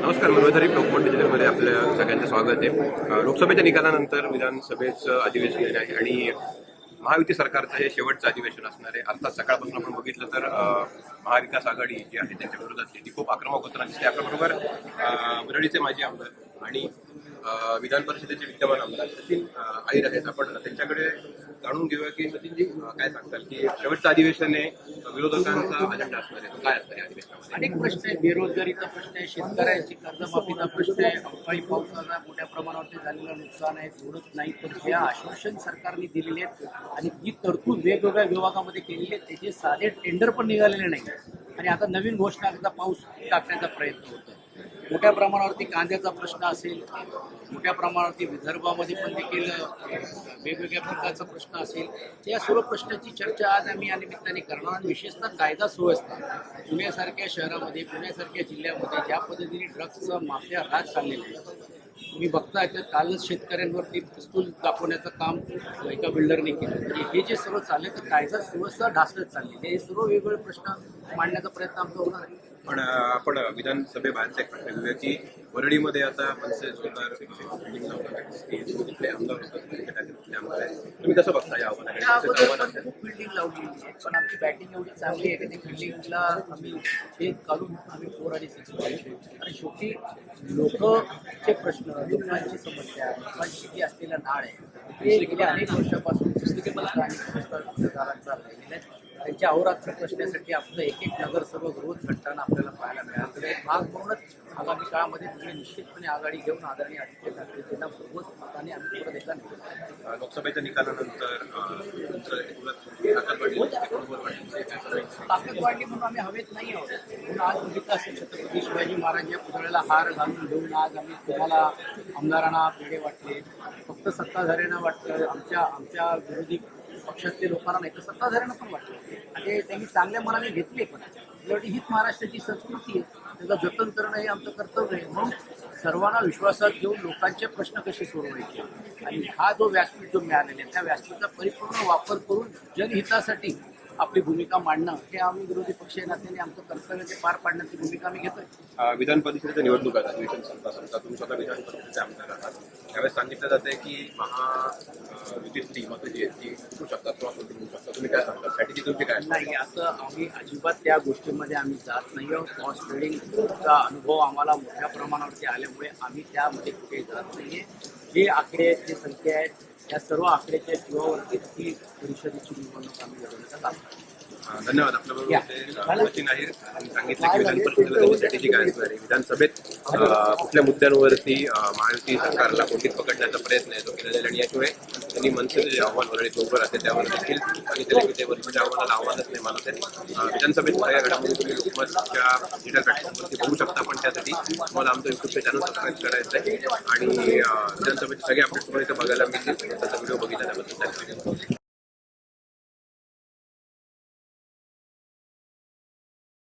नमस्कार मनोधरी लोकमत डिजिटलमध्ये आपल्या सगळ्यांचं स्वागत आहे. लोकसभेच्या निकालानंतर विधानसभेचं अधिवेशन येणार आहे आणि महायुती सरकारचं हे शेवटचं अधिवेशन असणार आहे. आता सकाळपासून आपण बघितलं तर महाविकास आघाडी जी आहे त्यांच्या विरोधातली ती खूप आक्रमक होताना दिसते. आपल्याबरोबर अ, वरळीचे माजी आमदार आणि विधान परिषदेचे विद्यमान आमदार सचिन आईर आहेत. आपण त्यांच्याकडे जाणून घेऊया की सचिनजी काय सांगताल की शेवटचं अधिवेशन आहे. विरोधकांचा अजेंडा असणार आहे. काय असणार आहे अधिवेशनामध्ये? अनेक प्रश्न आहेत. बेरोजगारीचा प्रश्न आहे शेतकऱ्यांची कर्जमाफीचा प्रश्न आहे अवकाळी पावसाचा मोठ्या प्रमाणावरती झालेलं नुकसान आहे जोडत नाही. तर ज्या आश्वासन सरकारने दिलेले आहेत आणि जी तरतूद वेगवेगळ्या विभागामध्ये केलेली आहे त्याचे साधे टेंडर पण निघालेले नाही आणि आता नवीन घोषणा पाऊस टाकण्याचा प्रयत्न होतो मोठ्या प्रमाणावरती कांद्याचा प्रश्न असेल मोठ्या प्रमाणावरती विदर्भामध्ये पण देखील वेगवेगळ्या प्रकारचा प्रश्न असेल. त्या सर्व प्रश्नाची चर्चा आज आम्ही या निमित्ताने करणार आणि विशेषतः कायदा सुव्यवस्था. पुण्यासारख्या शहरामध्ये पुण्यासारख्या जिल्ह्यामध्ये ज्या पद्धतीने ड्रग्सचं माफिया राज चाललेला आहे तुम्ही बघता तर कालच शेतकऱ्यांवरती पिस्तूल दाखवण्याचं काम एका बिल्डरने केलं. म्हणजे हे जे सर्व चालले तर कायदा सुव्यवस्था ढासळत चालली हे सर्व वेगवेगळे प्रश्न मांडण्याचा प्रयत्न आमचा होणार आहे. पण आपण विधानसभेबाहेरचा एक प्रश्न घेऊया की वरळीमध्ये आता मनसे जोरदार तिथले आमदार होतात तुम्ही कसं बघता या अगोदर खूप फिल्डिंग लावली पण आमची बॅटिंग एवढी चांगली आहे की ती फिल्डिंगला आम्ही आम्ही फोर आणि सिक्स आणि शेवटी लोकचे प्रश्न लोकांची समस्या लोकांची जी असलेला नाळ आहे ते गेल्या अनेक वर्षापासून आणि संस्थादारांचा आहे त्यांच्या अहोरात्र प्रश्नासाठी आपलं एक एक नगरसेवक रोज झटताना आपल्याला पाहायला मिळालं. तर एक भाग म्हणूनच आगामी काळामध्ये तुम्ही निश्चितपणे आघाडी घेऊन आदरणीय आदित्य ठाकरे यांना भरघोस मताने आम्ही परत एकदा लोकसभेच्या निकालानंतर? ताकद वाढली म्हणून आम्ही हवेत नाही आहोत. म्हणून आज बघितलं असेल छत्रपती शिवाजी महाराज या पुतळ्याला हार घालून घेऊन आज आम्ही तुम्हाला आमदारांना पेढे वाटले. फक्त सत्ताधाऱ्यांना वाटलं आमच्या आमच्या विरोधी पक्षातले लोकांना नाही तर सत्ताधाऱ्यांना पण वाटलं आणि ते त्यांनी चांगल्या मनाने घेतले पण. त्यासाठी हीच महाराष्ट्राची संस्कृती आहे. त्याचं जतन करणं हे आमचं कर्तव्य आहे. म्हणून सर्वांना विश्वासात घेऊन लोकांचे प्रश्न कसे सोडवायचे? आणि हा जो व्यासपीठ जो मिळालेला आहे त्या व्यासपीठाचा परिपूर्ण वापर करून जनहितासाठी आपली भूमिका मांडणं हे आम्ही विरोधी पक्ष या नात्याने आमचं कर्तव्य ते पार पाडण्याची भूमिका आम्ही घेतोय. विधान परिषदेच्या निवडणुका आहेत अधिवेशन संपता संपता तुम्ही स्वतः विधान परिषदेचे आमदार आहात. त्यावेळेस सांगितलं जाते की महा युतीतली मतं जी आहेत ती फुटू शकतात किंवा फुटू होऊ शकतात तुम्ही काय सांगता? स्ट्रॅटेजी तुमची काय? नाही असं आम्ही अजिबात त्या गोष्टीमध्ये आम्ही जात नाही आहोत. क्रॉस ट्रेडिंगचा अनुभव आम्हाला मोठ्या प्रमाणावरती आल्यामुळे आम्ही त्यामध्ये कुठे जात नाहीये. जे आकडे आहेत जे संख्या आहेत त्या सर्व आकड्याच्या जीवावरती ही परिषदेची निवडणूक आम्ही लढवण्याचा काम धन्यवाद आपल्याबरोबर या. विधानसभेत कुठल्या मुद्द्यांवरती महायुती सरकारला पकडण्याचा प्रयत्न आहे तो केला जाईल आणि याशिवाय त्यांनी मनसेचं जे आव्हान वगैरे बरोबर असेल त्यावर देखील आव्हानाला आव्हानच नाही मला तरी विधानसभेत घडामोडी तुम्ही लोकमतच्या बघू त्यासाठी तुम्हाला आमचं युट्यूब चॅनल सबस्क्राईब करायचं आहे आणि जनसभेचे म्हणजे सगळे अपडेट तुम्हाला इथं बघायला मिळतील. त्याचा व्हिडिओ बघितल्याबद्दल धन्यवाद